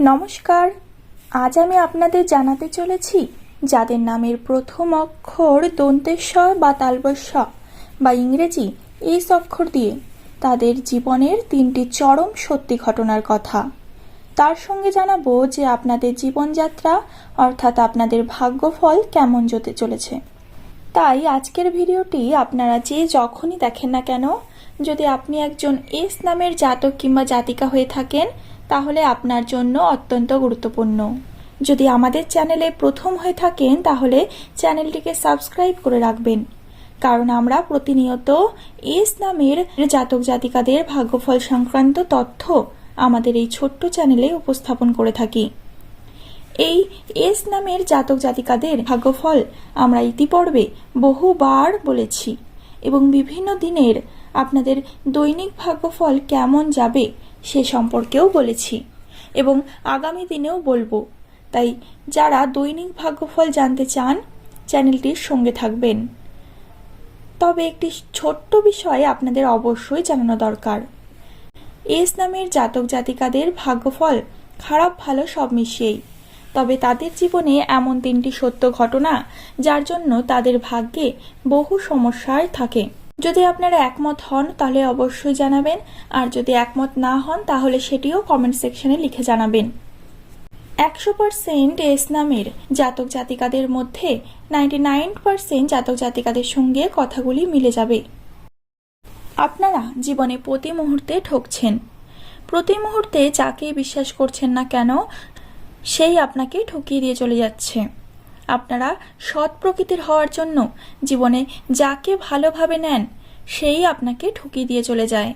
নমস্কার। আজ আমি আপনাদের জানাতে চলেছি যাদের নামের প্রথম অক্ষর দন্তেশ্বর বা তালবস্য বা ইংরেজি এস অক্ষর দিয়ে। তাদের জীবনের তিনটি চরম সত্যি ঘটনার কথা। তার সঙ্গে জানাব যে আপনাদের জীবনযাত্রা অর্থাৎ আপনাদের ভাগ্যফল কেমন যেতে চলেছে। তাই আজকের ভিডিওটি আপনারা যে যখনই দেখেন না কেন, যদি আপনি একজন এস নামের জাতক কিংবা জাতিকা হয়ে থাকেন তাহলে আপনার জন্য অত্যন্ত গুরুত্বপূর্ণ। যদি আমাদের চ্যানেলে প্রথম হয়ে থাকেন, তাহলে চ্যানেলটিকে সাবস্ক্রাইব করে রাখবেন। কারণ আমরা প্রতিনিয়ত এস নামের জাতক জাতিকাদের ভাগ্যফল সংক্রান্ত তথ্য আমাদের এই ছোট্ট চ্যানেলে উপস্থাপন করে থাকি। এই এস নামের জাতক জাতিকাদের ভাগ্যফল আমরা ইতিপূর্বে বহুবার বলেছি। এবং বিভিন্ন দিনের আপনাদের দৈনিক ভাগ্যফল কেমন যাবে সে সম্পর্কেও বলেছি এবং আগামী দিনেও বলব। তাই যারা দৈনিক ভাগ্যফল জানতে চান, চ্যানেলটির সঙ্গে থাকবেন। তবে একটি ছোট্ট বিষয় আপনাদের অবশ্যই জানানো দরকার। এস নামের জাতক জাতিকাদের ভাগ্যফল খারাপ ভালো সব মিশিয়েই। তবে তাদের জীবনে এমন তিনটি সত্য ঘটনা, যার জন্য তাদের ভাগ্যে বহু সমস্যায় থাকে। যদি আপনারা একমত হন, তাহলে অবশ্যই জানাবেন। আর যদি একমত না হন, তাহলে সেটিও কমেন্ট সেকশনে লিখে জানাবেন। একশো পার্সেন্ট এস নামের জাতক জাতিকাদের মধ্যে নাইনটি নাইন পার্সেন্ট জাতক জাতিকাদের সঙ্গে কথাগুলি মিলে যাবে। আপনারা জীবনে প্রতি মুহূর্তে ঠকছেন। প্রতি মুহূর্তে যাকে বিশ্বাস করছেন না কেন সেই আপনাকে ঠকিয়ে দিয়ে চলে যাচ্ছে। আপনারা সৎ প্রকৃতির হওয়ার জন্য জীবনে যাকে ভালোভাবে নেন, সেই আপনাকে ঠকিয়ে দিয়ে চলে যায়।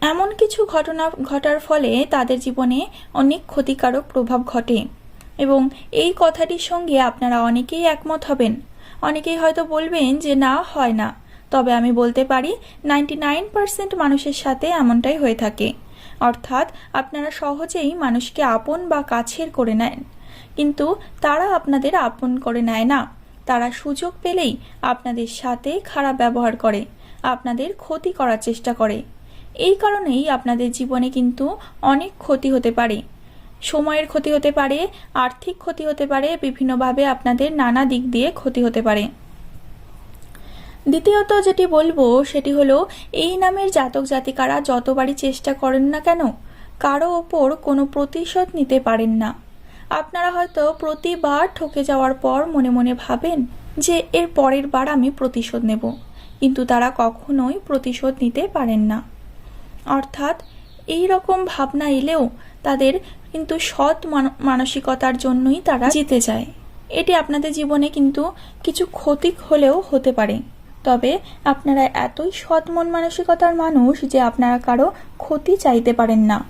এমন কিছু ঘটনা ঘটার ফলে তাদের জীবনে অনেক ক্ষতিকারক প্রভাব ঘটে এবং এই কথাটির সঙ্গে আপনারা অনেকেই একমত হবেন। অনেকেই হয়তো বলবেন যে, না, হয় না। তবে আমি বলতে পারি, নাইনটি নাইন পার্সেন্ট মানুষের সাথে এমনটাই হয়ে থাকে। অর্থাৎ আপনারা সহজেই মানুষকে আপন বা কাছের করে নেন। কিন্তু তারা আপনাদের আপন করে নেয় না। তারা সুযোগ পেলেই আপনাদের সাথে খারাপ ব্যবহার করে, আপনাদের ক্ষতি করার চেষ্টা করে। এই কারণেই আপনাদের জীবনে কিন্তু অনেক ক্ষতি হতে পারে। সময়ের ক্ষতি হতে পারে, আর্থিক ক্ষতি হতে পারে, বিভিন্নভাবে আপনাদের নানা দিক দিয়ে ক্ষতি হতে পারে। দ্বিতীয়ত যেটি বলব, সেটি হলো, এই নামের জাতক জাতিকারা যতবারই চেষ্টা করেন না কেন, কারও ওপর কোনো প্রতিশোধ নিতে পারেন না। আপনারা হয়তো প্রতিবার ঠকে যাওয়ার পর মনে মনে ভাবেন যে এর পরের বার আমি প্রতিশোধ নেব, কিন্তু তারা কখনোই প্রতিশোধ নিতে পারেন না। অর্থাৎ, এই রকম ভাবনা এলেও তাদের কিন্তু সৎ মানসিকতার জন্যই তারা জিতে যায়। এটি আপনাদের জীবনে কিন্তু কিছু ক্ষতি হলেও হতে পারে। তবে আপনারা এতই সৎ মন মানসিকতার মানুষ যে আপনারা কারও ক্ষতি চাইতে পারেন না।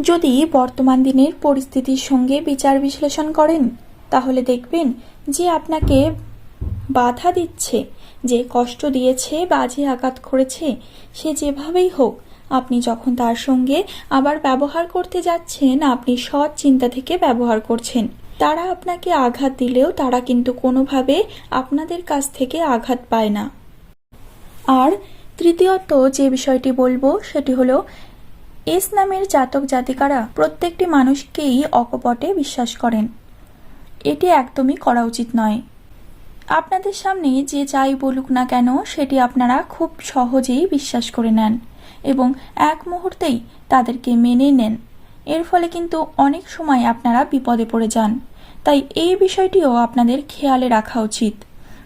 যদি বর্তমান দিনের পরিস্থিতির সঙ্গে বিচার বিশ্লেষণ করেন, তাহলে দেখবেন যে আপনাকে বাধা দিচ্ছে, যে কষ্ট দিয়েছে বাজে আঘাত করেছে, সে যেভাবেই হোক, আপনি যখন তার সঙ্গে আবার ব্যবহার করতে যাচ্ছেন, আপনি সৎ চিন্তা থেকে ব্যবহার করছেন। তারা আপনাকে আঘাত দিলেও তারা কিন্তু কোনোভাবে আপনাদের কাছ থেকে আঘাত পায় না। আর তৃতীয়ত যে বিষয়টি বলব, সেটি হলো, এস নামের জাতক জাতিকারা প্রত্যেকটি মানুষকেই অকপটে বিশ্বাস করেন। এটি একদমই করা উচিত নয়। আপনাদের সামনে যে যাই বলুক না কেন, সেটি আপনারা খুব সহজেই বিশ্বাস করে নেন এবং এক মুহূর্তেই তাদেরকে মেনে নেন। এর ফলে কিন্তু অনেক সময় আপনারা বিপদে পড়ে যান। তাই এই বিষয়টিও আপনাদের খেয়ালে রাখা উচিত।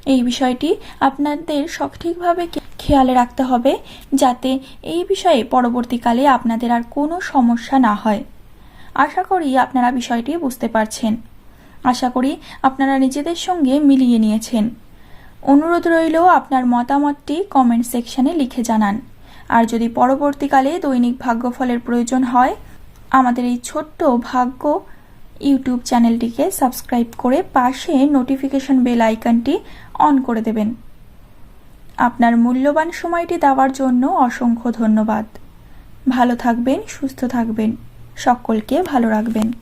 এই বিষয়টি আপনাদের সঠিকভাবে খেয়ালে রাখতে হবে যাতে এই বিষয়ে পরবর্তীকালে আপনাদের আর কোনো সমস্যা না হয়। আশা করি আপনারা বিষয়টি বুঝতে পারছেন। আশা করি আপনারা নিজেদের সঙ্গে মিলিয়ে নিয়েছেন। অনুরোধ রইল আপনার মতামতটি কমেন্ট সেকশনে লিখে জানান। আর যদি পরবর্তীকালে দৈনিক ভাগ্যফলের প্রয়োজন হয় আমাদের এই ছোট্ট ভাগ্য ইউটিউব চ্যানেলটিকে সাবস্ক্রাইব করে পাশে নোটিফিকেশন বেল আইকনটি অন করে দেবেন। আপনার মূল্যবান সময়টি দেওয়ার জন্য অসংখ্য ধন্যবাদ। ভালো থাকবেন, সুস্থ থাকবেন। সকলকে ভালো রাখবেন।